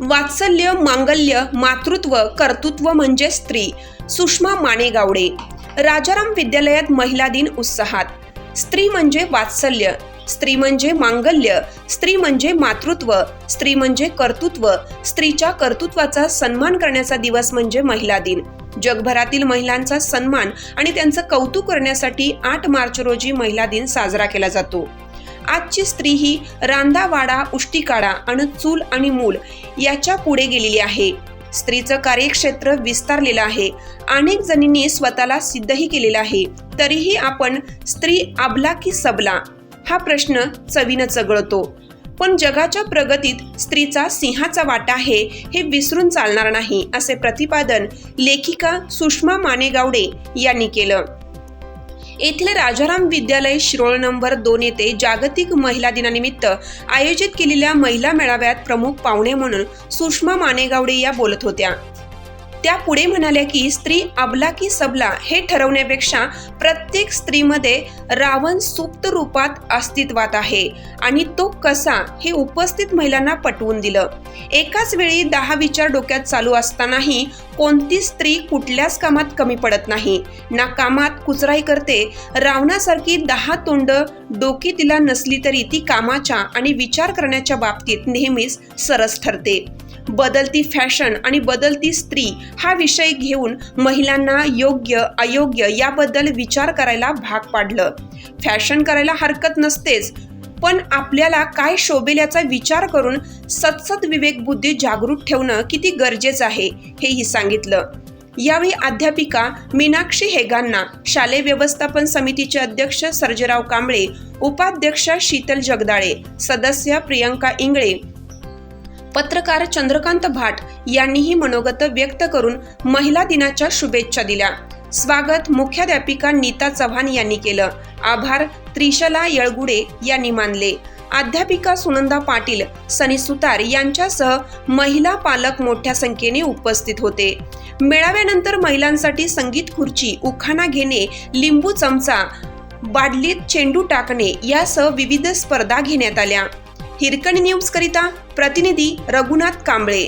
वात्सल्य मांगल्य मातृत्व कर्तृत्व म्हणजे स्त्री. सुषमा मानेगावडे राजाराम विद्यालयात महिला दिन उत्साहात. स्त्री म्हणजे वात्सल्य. स्त्री म्हणजे मांगल्य स्त्री म्हणजे मातृत्व स्त्री म्हणजे कर्तृत्व स्त्रीच्या कर्तृत्वाचा सन्मान करण्याचा दिवस म्हणजे महिला दिन. जगभरातील महिलांचा सन्मान आणि त्यांचं कौतुक करण्यासाठी आठ मार्च रोजी महिला दिन साजरा केला जातो. आजची स्त्री ही रांदावाडा उष्टीकाडा आणि चूल आणि मूल याच्यापुढे गेलेली आहे. स्त्रीचं कार्यक्षेत्र विस्तारलेलं आहे. अनेक जणींनी स्वतःला सिद्धही केलेलं आहे. तरीही आपण स्त्री आबला की सबला हा प्रश्न चवीनं चगळतो. पण जगाच्या प्रगतीत स्त्रीचा सिंहाचा वाटा आहे हे विसरून चालणार नाही असे प्रतिपादन लेखिका सुषमा मानेगावडे यांनी केलं. येथील राजाराम विद्यालय शिरोळ नंबर दोन येथे जागतिक महिला दिनानिमित्त आयोजित केलेल्या महिला मेळाव्यात प्रमुख पाहुणे म्हणून सुषमा मानेगावडे या बोलत होत्या. त्या पुढे म्हणाल्या की स्त्री अबला की सबला हे ठरवण्यापेक्षा प्रत्येक स्त्रीमध्ये रावण सुप्त रूपात अस्तित्वात आहे आणि तो कसा हे उपस्थित महिलांना पटवून दिलं. एकाच वेळी दहा विचार डोक्यात चालू असतानाही कोणती स्त्री कुठल्याच कामात कमी पडत नाही. ना कामात कुचराई करते रावणासारखी दहा तोंड डोकी तिला नसली तरी ती कामाच्या आणि विचार करण्याच्या बाबतीत नेहमीच सरस ठरते. बदलती फॅशन आणि बदलती स्त्री हा विषय घेऊन महिलांना योग्य अयोग्य याबद्दल विचार करायला भाग पाडलं. फॅशन करायला हरकत नसतेच पण आपल्याला काय शोभेल याचा विचार करून सतसत विवेक बुद्धी जागृत ठेवणं किती गरजेचं आहे हेही सांगितलं. यावेळी अध्यापिका मीनाक्षी हेगांना शालेय व्यवस्थापन समितीचे अध्यक्ष सर्जेराव कांबळे उपाध्यक्ष शीतल जगदाळे सदस्य प्रियंका इंगळे पत्रकार चंद्रकांत भाट यांनीही मनोगत व्यक्त करून महिला दिनाच्या शुभेच्छा दिल्या. स्वागत मुख्याध्यापिका नीता चव्हाण यांनी केलं. आभार त्रिशला येळगुडे यांनी मानले. अध्यापिका सुनंदा पाटील सनी सुतार यांच्यासह महिला पालक मोठ्या संख्येने उपस्थित होते. मेळाव्यानंतर महिलांसाठी संगीत खुर्ची उखाणा घेणे लिंबू चमचा बाडलीत चेंडू टाकणे यासह विविध स्पर्धा घेण्यात आल्या. हिरकणी न्यूज करिता प्रतिनिधी रघुनाथ कांबळे.